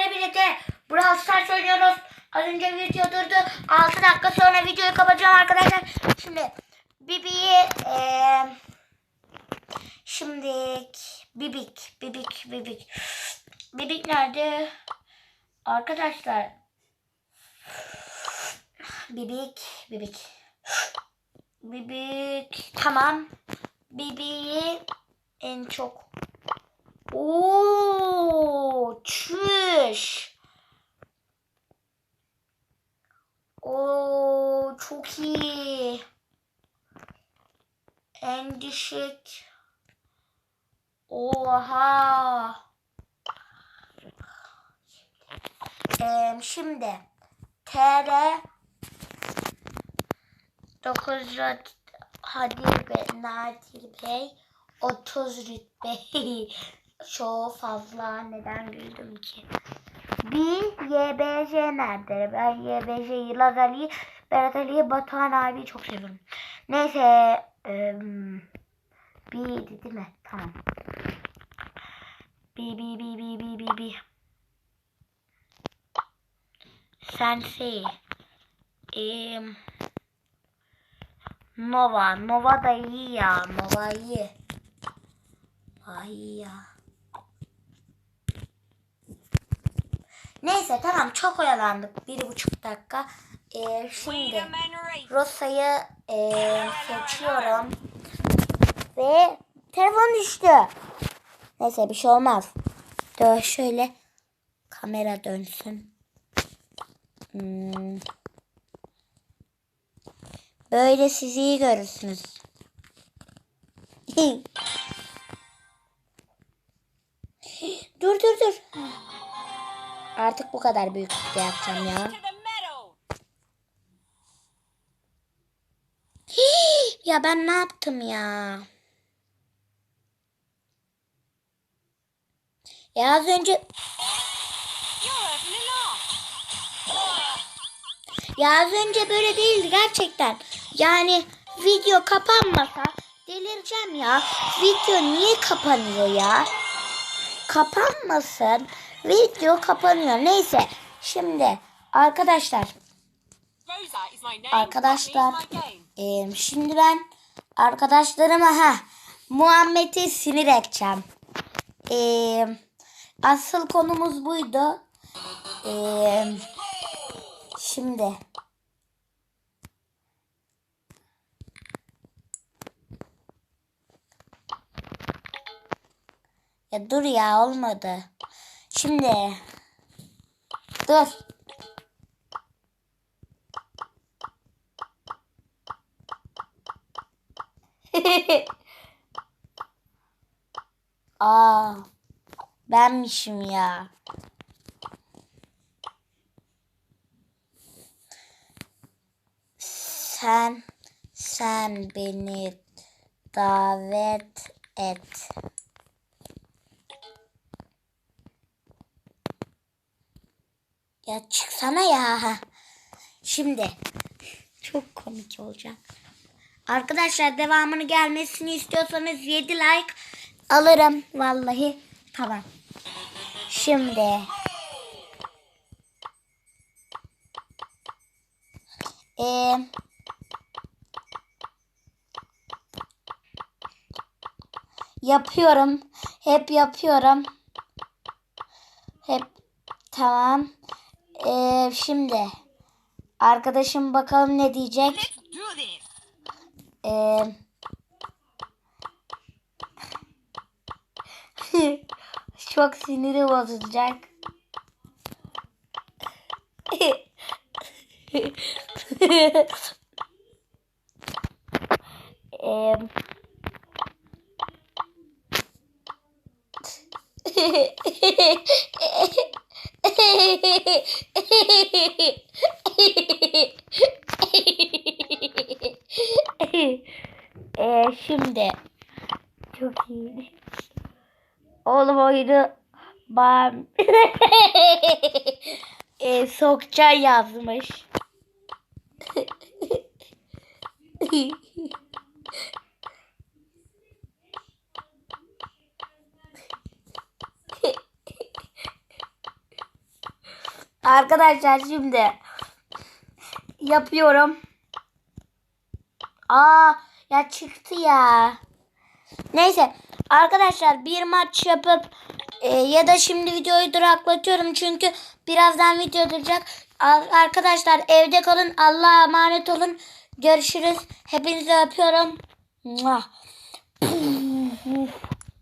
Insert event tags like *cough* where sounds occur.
sizlerle birlikte Brawl Stars oynuyoruz. Az önce video durdu. 6 dakika sonra videoyu kapatacağım arkadaşlar. Şimdi Bibi'yi eee şimdi Bibik, Bibik, Bibik. Bibik nerede? Arkadaşlar Bibik, Bibik. Bibik. Tamam. Bibi'yi en çok Oo, çüş. Oo, çok iyi. En. Oha. Ee, şimdi TR 9 rüt hadi be Nadir Bey 30 rütbe *laughs* çok fazla neden güldüm ki bir YBJ nerede ben YBJ Yılmaz Ali Berat Ali'yi Batuhan abi çok seviyorum neyse ım, bir değil mi tamam bir bir bir bir bir bir bir Sensei Em, Nova Nova da iyi ya Nova iyi Ay ya. Neyse tamam çok oyalandık. Bir buçuk dakika. Ee, şimdi Rosa'yı ee, seçiyorum. Ve telefon düştü. Neyse bir şey olmaz. Dur şöyle kamera dönsün. Hmm. Böyle sizi iyi görürsünüz. *laughs* Dur dur dur. Artık bu kadar büyüklükte yapacağım ya. Ya ben ne yaptım ya? Ya az önce ya az önce böyle değildi gerçekten. Yani video kapanmasa delireceğim ya. Video niye kapanıyor ya? kapanmasın. Video kapanıyor. Neyse. Şimdi arkadaşlar arkadaşlar e, şimdi ben arkadaşlarıma ha Muhammed'i sinir edeceğim. E, asıl konumuz buydu. E, şimdi Ya dur ya olmadı. Şimdi dur. *laughs* Aa, benmişim ya. Sen sen beni davet et. Ya çıksana ya. Şimdi çok komik olacak. Arkadaşlar devamını gelmesini istiyorsanız 7 like alırım vallahi. Tamam. Şimdi ee, yapıyorum. Hep yapıyorum. Hep tamam. Ee, şimdi arkadaşım bakalım ne diyecek. Ee, *laughs* çok siniri bozulacak. *laughs* ee, *laughs* ee, şimdi çok iyi. Oğlum oyunu bam *laughs* ee, Sokcan yazmış. *laughs* Arkadaşlar şimdi yapıyorum. Aa ya çıktı ya. Neyse arkadaşlar bir maç yapıp e, ya da şimdi videoyu duraklatıyorum çünkü birazdan video. Ar- Arkadaşlar evde kalın. Allah'a emanet olun. Görüşürüz. Hepinizi öpüyorum. Muah.